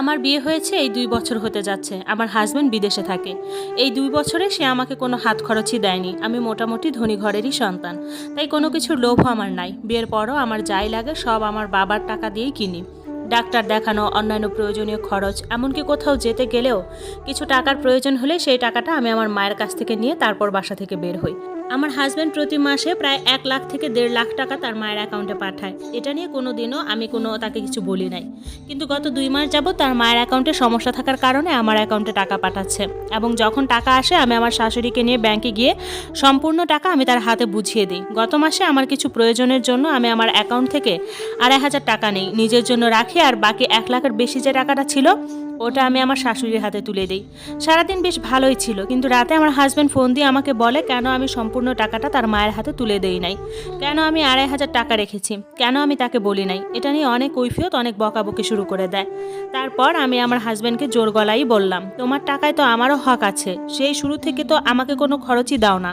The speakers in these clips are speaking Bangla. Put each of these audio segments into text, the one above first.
আমার বিয়ে হয়েছে, এই দুই বছর হতে যাচ্ছে। আমার হাজব্যান্ড বিদেশে থাকে। এই দুই বছরে সে আমাকে কোনো হাত খরচই দেয়নি। আমি মোটামুটি ধনী ঘরেরই সন্তান। তাই কোনো কিছুর লোভ আমার নাই। বিয়ের পরও আমার যাই লাগে, সব আমার বাবার টাকা দিয়েই কিনি। ডাক্তার দেখানো, অন্যান্য প্রয়োজনীয় খরচ, এমনকি কোথাও যেতে গেলেও কিছু টাকার প্রয়োজন হলে সেই টাকাটা আমি আমার মায়ের কাছ থেকে নিয়ে তারপর বাসা থেকে বের হই। আমার হাজব্যান্ড প্রতি মাসে প্রায় এক লাখ থেকে দেড় লাখ টাকা তার মায়ের অ্যাকাউন্টে পাঠায়। এটা নিয়ে কোনো দিনও আমি কোনো তাকে কিছু বলি নাই। কিন্তু গত দুই মাস যাবত তার মায়ের অ্যাকাউন্টে সমস্যা থাকার কারণে আমার অ্যাকাউন্টে টাকা পাঠাচ্ছে এবং যখন টাকা আসে, আমি আমার শাশুড়িকে নিয়ে ব্যাংকে গিয়ে সম্পূর্ণ টাকা আমি তার হাতে বুঝিয়ে দিই। গত মাসে আমার কিছু প্রয়োজনের জন্য আমি আমার অ্যাকাউন্ট থেকে আড়াই হাজার টাকা নেই, নিজের জন্য রাখি আর বাকি এক লাখের বেশি যে টাকাটা ছিল ওটা আমি আমার শাশুড়ির হাতে তুলে দিই। সারাদিন বেশ ভালোই ছিল, কিন্তু রাতে আমার হাজব্যান্ড ফোন দিয়ে আমাকে বলে, কেন আমি সম্পূর্ণ টাকাটা তার মায়ের হাতে তুলে দেই নাই? কেন আমি আড়াই হাজার টাকা রেখেছি? কেন আমি তাকে বলি নাই? এটা নিয়ে অনেক কৈফিয়ত, অনেক বকাবকি শুরু করে দেয়। তারপর আমি আমার হাজব্যান্ডকে জোর গলাই বললাম, তোমার টাকায় তো আমারও হক আছে, সেই শুরু থেকে তো আমাকে কোনো খরচই দাও না।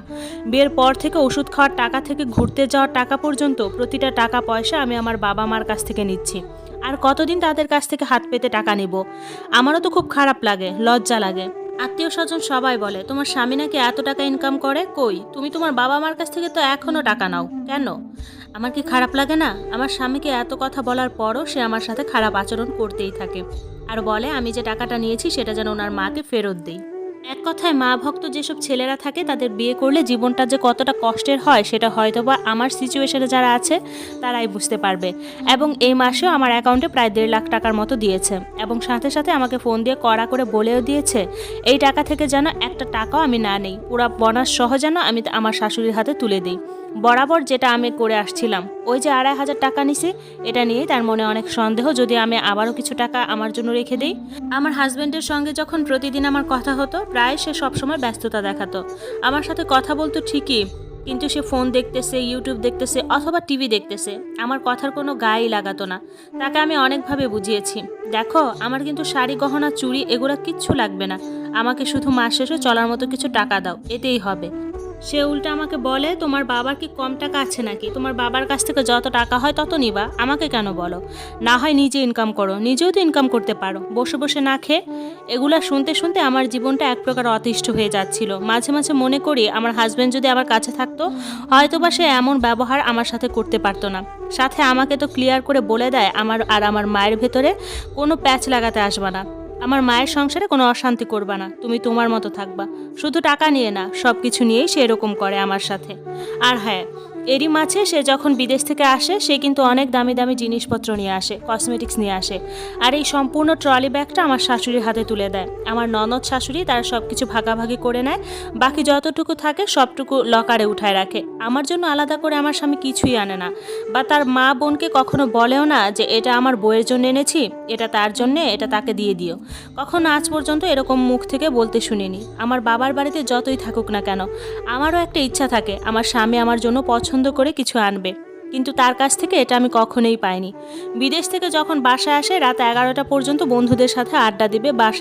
বিয়ের পর থেকে ওষুধ খাওয়ার টাকা থেকে ঘুরতে যাওয়ার টাকা পর্যন্ত প্রতিটা টাকা পয়সা আমি আমার বাবা মার কাছ থেকে নিচ্ছি। আর কতদিন তাদের কাছ থেকে হাত পেতে টাকা নেব? আমারও তো খুব খারাপ লাগে, লজ্জা লাগে। আত্মীয় স্বজন সবাই বলে, তোমার স্বামী নাকি এত টাকা ইনকাম করে? কই? তুমি তোমার বাবা মার কাছ থেকে তো এখনও টাকা নাও। কেন? আমার কি খারাপ লাগে না? আমার স্বামীকে এত কথা বলার পরও সে আমার সাথে খারাপ আচরণ করতেই থাকে। আর বলে, আমি যে টাকাটা নিয়েছি সেটা যেন ওনার মাকে ফেরত দিই। এক কথায় মা ভক্ত যেসব ছেলেরা থাকে, তাদের বিয়ে করলে জীবনটা যে কতটা কষ্টের হয়, সেটা হয়তো বা আমার সিচুয়েশনে যারা আছে, তারাই বুঝতে পারবে। এবং এই মাসেও আমার অ্যাকাউন্টে প্রায় দেড় লাখ টাকার মতো দিয়েছে। এবং সাথে সাথে আমাকে ফোন দিয়ে কড়া করে বলেও দিয়েছে, এই টাকা থেকে যেন একটা টাকাও আমি না নেই। পুরো বনাস সহ যেন আমি আমার শাশুড়ির হাতে তুলে দিই। বরাবর যেটা আমি করে আসছিলাম, ওই যে আড়াই হাজার টাকা নিছি, এটা নিয়েই তার মনে অনেক সন্দেহ, যদি আমি আবারও কিছু টাকা আমার জন্য রেখে দিই। আমার হাজব্যান্ডের সঙ্গে যখন প্রতিদিন আমার কথা হতো প্রায় সে সবসময় ব্যস্ততা দেখাতো। আমার সাথে কথা বলতো ঠিকই, কিন্তু সে ফোন দেখতেছে ইউটিউব দেখতেছে, অথবা টিভি দেখতেছে। আমার কথার কোনো গায়েই লাগাতো না। তাকে আমি অনেকভাবে বুঝিয়েছি। দেখো, আমার কিন্তু শাড়ি, গহনা চুরি এগুলো কিচ্ছু লাগবে না। আমাকে শুধু মাস শেষে চলার মতো কিছু টাকা দাও, এতেই হবে। সে উল্টা আমাকে বলে, তোমার বাবার কি কম টাকা আছে নাকি? তোমার বাবার কাছ থেকে যত টাকা হয় তত নিবা। আমাকে কেন বলো? না হয় নিজে ইনকাম করো। নিজেও তো ইনকাম করতে পারো। বসে বসে না খেয়ে এগুলা শুনতে শুনতে আমার জীবনটা এক প্রকার অতিষ্ঠ হয়ে যাচ্ছিল। মাঝে মাঝে মনে করি আমার হাজব্যান্ড যদি আমার কাছে থাকতো, হয়তোবা সে এমন ব্যবহার আমার সাথে করতে পারতো না। সাথে আমাকে তো ক্লিয়ার করে বলে দেয়, আমার আর আমার মায়ের ভেতরে কোনো প্যাচ লাগাতে আসবা না। আমার মায়ের সংসারে কোনো অশান্তি করবা না, তুমি তোমার মতো থাকবা। শুধু টাকা নিয়ে না সব কিছু নিয়েই সে এরকম করে আমার সাথে। আর হ্যাঁ এরই মাঝে সে যখন বিদেশ থেকে আসে, সে কিন্তু অনেক দামি দামি জিনিসপত্র নিয়ে আসে কসমেটিক্স নিয়ে আসে। আর এই সম্পূর্ণ ট্রলি ব্যাগটা আমার শাশুড়ির হাতে তুলে দেয়। আমার ননদ শাশুড়ি তারা সব কিছু ভাগাভাগি করে নেয়, বাকি যতটুকু থাকে সবটুকু লকারে উঠায় রাখে। আমার জন্য আলাদা করে আমার স্বামী কিছুই আনে না। বা তার মা বোনকে কখনো বলেও না যে, এটা আমার বইয়ের জন্য এনেছি, এটা তার জন্যে, এটা তাকে দিয়ে দিও। কখনো আজ পর্যন্ত এরকম মুখ থেকে বলতে শুনিনি। আমার বাবার বাড়িতে যতই থাকুক না কেন, আমারও একটা ইচ্ছা থাকে, আমার স্বামী আমার জন্য পছন্দ করে কিছু আনবে। কিন্তু তার কাছ থেকে এটা আমি কখনোই পাইনি। বিদেশ থেকে যখন বাসায় আসে, রাত এগারোটা পর্যন্ত বন্ধুদের সাথে আড্ডা দিবে বাসা